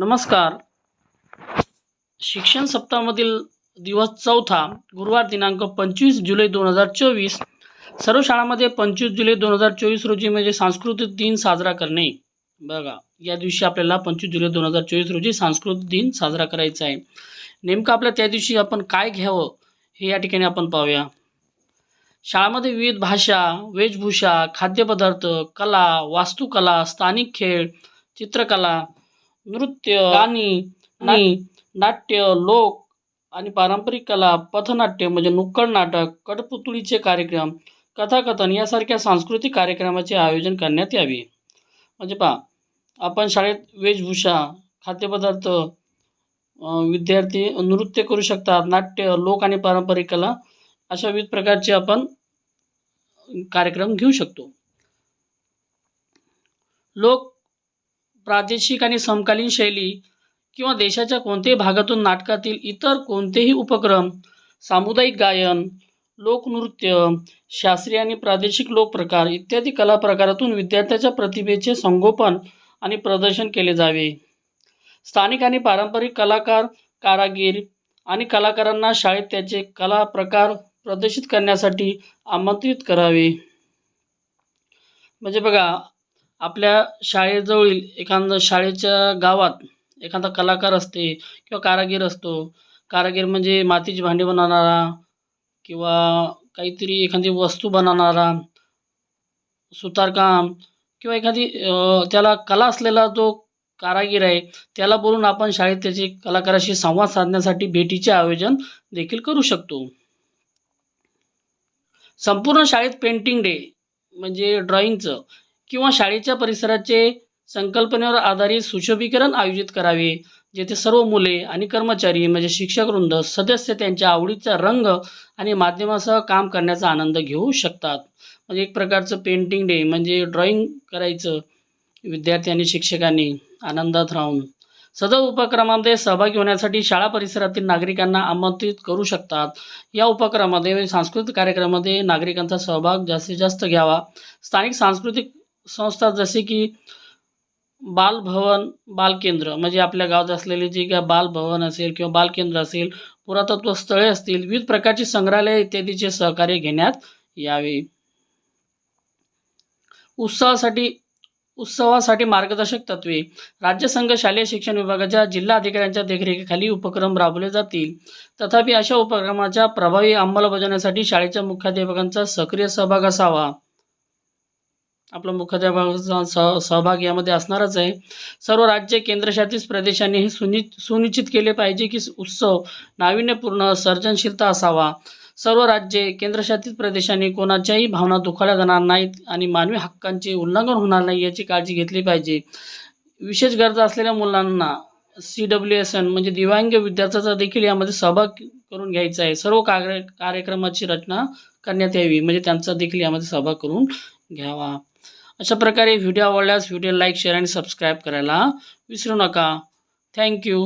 नमस्कार. शिक्षण सप्ताहामधील दिवस चौथा गुरुवार दिनांक पंचवीस जुलै दोन हजार चोवीस. सर्व शाळांमध्ये पंचवीस जुलै दोन हजार चोवीस रोजी म्हणजे सांस्कृतिक दिन साजरा करणे. बघा या दिवशी आपल्याला पंचवीस जुलै दोन हजार चोवीस रोजी सांस्कृतिक दिन साजरा करायचा आहे. नेमकं आपल्या त्या दिवशी आपण काय घ्यावं हे या ठिकाणी आपण पाहूया. शाळामध्ये विविध भाषा वेशभूषा खाद्यपदार्थ कला वास्तुकला स्थानिक खेळ चित्रकला नृत्य गाणी आणि नाट्य लोक आणि पारंपरिक कला पथनाट्य म्हणजे नुक्कड नाटक कठपुतळीचे कार्यक्रम कथाकथन यासारख्या सांस्कृतिक कार्यक्रमाचे आयोजन करण्यात यावे. म्हणजे पहा आपण शाळेत वेशभूषा खाद्यपदार्थ विद्यार्थी नृत्य करू शकतात नाट्य लोक आणि पारंपरिक कला अशा विविध प्रकारचे आपण कार्यक्रम घेऊ शकतो. लोक प्रादेशिक आणि समकालीन शैली किंवा देशाच्या कोणत्याही भागातून नाटकातील इतर कोणतेही उपक्रम सामुदायिक गायन लोकनृत्य शास्त्रीय आणि प्रादेशिक लोकप्रकार इत्यादी कला प्रकारातून विद्यार्थ्याच्या प्रतिभेचे संगोपन आणि प्रदर्शन केले जावे. स्थानिक आणि पारंपरिक कलाकार कारागीर आणि कलाकारांना शाळेत त्याचे कला प्रकार प्रदर्शित करण्यासाठी आमंत्रित करावे. म्हणजे बघा आपल्या शाळेजवळील एखादं शाळेच्या गावात एखादा कलाकार असते किंवा कारागीर असतो. कारागीर म्हणजे मातीची भांडी बनवणारा किंवा काहीतरी एखादी वस्तू बनवणारा सुतारकाम किंवा एखादी त्याला कला असलेला जो कारागीर आहे त्याला बोलून आपण शाळेत त्याचे कलाकाराशी संवाद साधण्यासाठी भेटीचे आयोजन देखील करू शकतो. संपूर्ण शाळेत पेंटिंग डे म्हणजे ड्रॉइंगचं किंवा शाळेच्या परिसराचे संकल्पनेवर आधारित सुशोभीकरण आयोजित करावे जेथे सर्व मुले आणि कर्मचारी म्हणजे शिक्षकवृंद सदस्य त्यांच्या आवडीचा रंग आणि माध्यमासह काम करण्याचा आनंद घेऊ शकतात. म्हणजे एक प्रकारचं पेंटिंग डे म्हणजे ड्रॉइंग करायचं विद्यार्थी आणि शिक्षकांनी आनंदात राहून. सदर उपक्रमामध्ये सहभागी होण्यासाठी शाळा परिसरातील नागरिकांना आमंत्रित करू शकतात. या उपक्रमामध्ये म्हणजे सांस्कृतिक कार्यक्रमामध्ये नागरिकांचा सहभाग जास्तीत जास्त घ्यावा. स्थानिक सांस्कृतिक संस्था जसे की बालभवन बालकेंद्र म्हणजे आपल्या गावात असलेले जे काय बालभवन असेल किंवा बालकेंद्र असेल पुरातत्व स्थळे असतील विविध प्रकारची संग्रहालय इत्यादीचे सहकार्य घेण्यात यावे. उत्सवासाठी उत्सवासाठी मार्गदर्शक तत्वे. राज्य संघ शालेय शिक्षण विभागाच्या जिल्हा अधिकाऱ्यांच्या देखरेखीखाली उपक्रम राबवले जातील. तथापि अशा उपक्रमाच्या प्रभावी अंमलबजावणीसाठी शाळेच्या मुख्याध्यापकांचा सक्रिय सहभाग असावा. आपला मुख्याध्यापकाचा सह सहभाग यामध्ये असणारच आहे. सर्व राज्य केंद्रशासित प्रदेशांनी हे सुनि सुनिश्चित केले पाहिजे की उत्सव नाविन्यपूर्ण सर्जनशीलता असावा. सर्व राज्ये केंद्रशासित प्रदेशांनी कोणाच्याही भावना दुखावल्या जाणार नाहीत आणि मानवी हक्कांचे उल्लंघन होणार नाही याची काळजी घेतली पाहिजे. विशेष गरजा असलेल्या मुलांना सी डब्ल्यू एस एन म्हणजे दिव्यांग विद्यार्थ्याचा देखील यामध्ये सहभाग करून घ्यायचा आहे. सर्व कार्य कार्यक्रमाची रचना करण्यात यावी म्हणजे त्यांचा देखील यामध्ये सहभाग करून घ्यावा. अशा प्रकारे व्हिडिओ आवडल्यास व्हिडिओ लाईक शेअर आणि सबस्क्राईब करायला विसरू नका. थँक्यू